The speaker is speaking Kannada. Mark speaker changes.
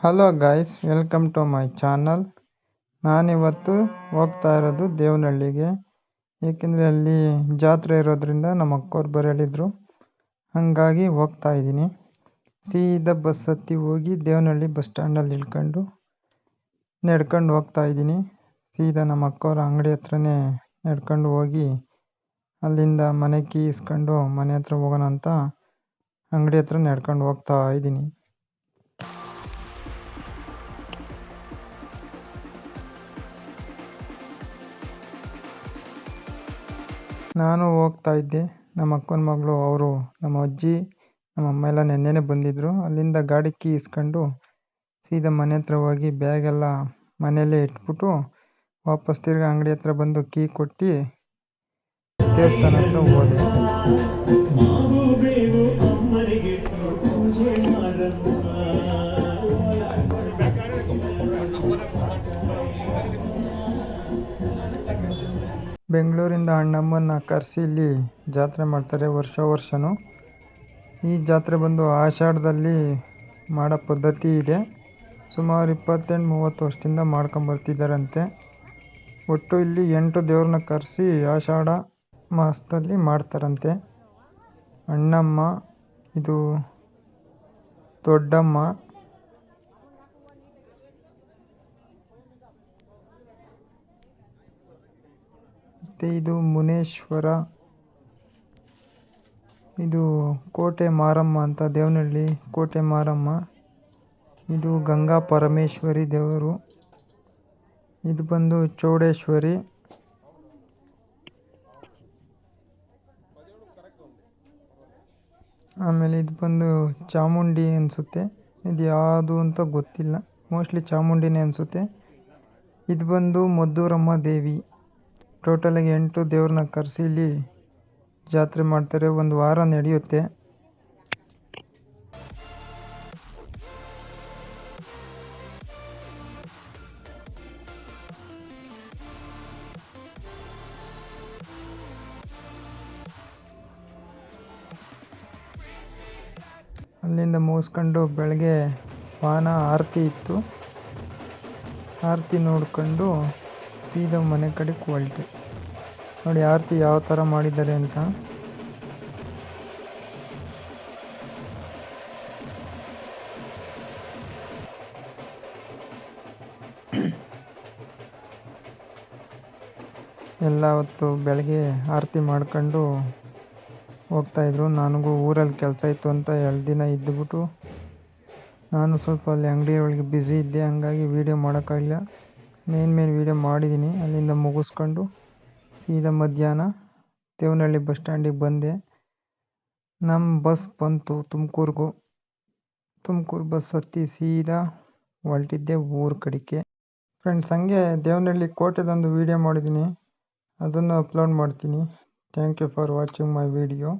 Speaker 1: Hello guys welcome to my channel ನಾನಿವತ್ತು ಹೋಗ್ತಾ ಇರೋದು ದೇವನಹಳ್ಳಿಗೆ. ಏಕೆಂದರೆ ಅಲ್ಲಿ ಜಾತ್ರೆ ಇರೋದ್ರಿಂದ ನಮ್ಮ ಅಕ್ಕೋರು ಬರೋ ಹೇಳಿದ್ರು ಹಾಗಾಗಿ ಹೋಗ್ತಾ ಇದ್ದೀನಿ. ಸೀದಾ ಬಸ್ ಹತ್ತಿ ಹೋಗಿ ದೇವನಹಳ್ಳಿ ಬಸ್ ಸ್ಟ್ಯಾಂಡಲ್ಲಿ ಇಳ್ಕೊಂಡು ನಡ್ಕೊಂಡು ಹೋಗ್ತಾ ಇದ್ದೀನಿ. ಸೀದಾ ನಮ್ಮ ಅಕ್ಕೋರ ಅಂಗಡಿ ಹತ್ರನೇ ನಡ್ಕೊಂಡು ಹೋಗಿ ಅಲ್ಲಿಂದ ಮನೆ ಕೀಸ್ಕೊಂಡು ಮನೆ ಹತ್ರ ಹೋಗೋಣ ಅಂತ ಅಂಗಡಿ ಹತ್ರ ನಡ್ಕೊಂಡು ಹೋಗ್ತಾ ಇದ್ದೀನಿ. ನಾನು ಹೋಗ್ತಾ ಇದ್ದೆ. ನಮ್ಮ ಅಕ್ಕನ ಮಗಳು, ಅವರು ನಮ್ಮ ಅಜ್ಜಿ, ನಮ್ಮ ಅಮ್ಮ ಎಲ್ಲ ನೆನ್ನೆನೇ ಬಂದಿದ್ದರು ಅಲ್ಲಿಂದ ಗಾಡಿ ಕೀ ಇಸ್ಕೊಂಡು ಸೀದಾ ಮನೆ ಹತ್ರ ಹೋಗಿ ಬ್ಯಾಗೆಲ್ಲ ಮನೆಯಲ್ಲೇ ಇಟ್ಬಿಟ್ಟು ವಾಪಸ್ ತಿರ್ಗಿ ಅಂಗಡಿ ಹತ್ರ ಬಂದು ಕೀ ಕೊಟ್ಟು ದೇವಸ್ಥಾನ ಹತ್ರ ಹೋದೆ. ಬೆಂಗಳೂರಿಂದ ಅಣ್ಣಮ್ಮನ್ನ ಕರೆಸಿ ಇಲ್ಲಿ ಜಾತ್ರೆ ಮಾಡ್ತಾರೆ ವರ್ಷ ವರ್ಷವೂ ಈ ಜಾತ್ರೆ ಬಂದು ಆಷಾಢದಲ್ಲಿ ಮಾಡೋ ಪದ್ಧತಿ ಇದೆ. ಸುಮಾರು ಇಪ್ಪತ್ತೆಂಟು ಮೂವತ್ತು ವರ್ಷದಿಂದ ಮಾಡ್ಕೊಂಬರ್ತಿದ್ದಾರಂತೆ ಒಟ್ಟು ಇಲ್ಲಿ ಎಂಟು ದೇವ್ರನ್ನ ಕರೆಸಿ ಆಷಾಢ ಮಾಸದಲ್ಲಿ ಮಾಡ್ತಾರಂತೆ. ಅಣ್ಣಮ್ಮ, ಇದು ದೊಡ್ಡಮ್ಮ ಮತ್ತು ಇದು ಮುನೇಶ್ವರ, ಇದು ಕೋಟೆ ಮಾರಮ್ಮ ಅಂತ ದೇವನಹಳ್ಳಿ ಕೋಟೆ ಮಾರಮ್ಮ, ಇದು ಗಂಗಾ ಪರಮೇಶ್ವರಿ ದೇವರು, ಇದು ಬಂದು ಚೌಡೇಶ್ವರಿ. ಆಮೇಲೆ ಇದು ಬಂದು ಚಾಮುಂಡಿ ಅನಿಸುತ್ತೆ. ಇದು ಯಾವುದು ಅಂತ ಗೊತ್ತಿಲ್ಲ. ಮೋಸ್ಟ್ಲಿ ಚಾಮುಂಡಿನೇ ಅನಿಸುತ್ತೆ. ಇದು ಬಂದು ಮದ್ದೂರಮ್ಮ ದೇವಿ. ಟೋಟಲಾಗಿ ಎಂಟು ದೇವ್ರನ್ನ ಕರೆಸಿ ಇಲ್ಲಿ ಜಾತ್ರೆ ಮಾಡ್ತಾರೆ. ಒಂದು ವಾರ ನಡೆಯುತ್ತೆ. ಅಲ್ಲಿಂದ ಮುಗಿಸ್ಕೊಂಡು ಬೆಳಗ್ಗೆ ವಾಹನ, ಆರತಿ ಇತ್ತು. ಆರತಿ ನೋಡ್ಕೊಂಡು ಸೀದಾ ಮನೆ ಕಡೆ ಕ್ವಾಲಿಟಿ. ನೋಡಿ, ಆರತಿ ಯಾವ ಥರ ಮಾಡಿದ್ದಾರೆ ಅಂತ. ಎಲ್ಲ ಹೊತ್ತು ಬೆಳಗ್ಗೆ ಆರತಿ ಮಾಡ್ಕೊಂಡು ಹೋಗ್ತಾಯಿದ್ರು ನನಗೂ ಊರಲ್ಲಿ ಕೆಲಸ ಇತ್ತು ಅಂತ ಎರಡು ದಿನ ಇದ್ದುಬಿಟ್ಟು ನಾನು ಸ್ವಲ್ಪ ಅಲ್ಲಿ ಅಂಗಡಿಯೊಳಗೆ ಬ್ಯುಸಿ ಇದ್ದೆ. ಹಂಗಾಗಿ ವೀಡಿಯೋ ಮಾಡೋಕ್ಕಾಗಲಿಲ್ಲ. ಮೇನ್ ಮೇನ್ ವೀಡಿಯೋ ಮಾಡಿದ್ದೀನಿ ಅಲ್ಲಿಂದ ಮುಗಿಸ್ಕೊಂಡು ಸೀದಾ ಮಧ್ಯಾಹ್ನ ದೇವನಹಳ್ಳಿ ಬಸ್ ಸ್ಟ್ಯಾಂಡಿಗೆ ಬಂದೆ. ನಮ್ಮ ಬಸ್ ಬಂತು ತುಮಕೂರಿಗೂ. ತುಮಕೂರು ಬಸ್ ಹತ್ತಿ ಸೀದಾ ಹೊರಟಿದ್ದೆ ಊರ ಕಡೆಗೆ ಫ್ರೆಂಡ್ಸ್ ಹಂಗೆ ದೇವನಹಳ್ಳಿ ಕೋಟೆದೊಂದು ವೀಡಿಯೋ ಮಾಡಿದ್ದೀನಿ ಅದನ್ನು ಅಪ್ಲೋಡ್ ಮಾಡ್ತೀನಿ. Thank you for watching my video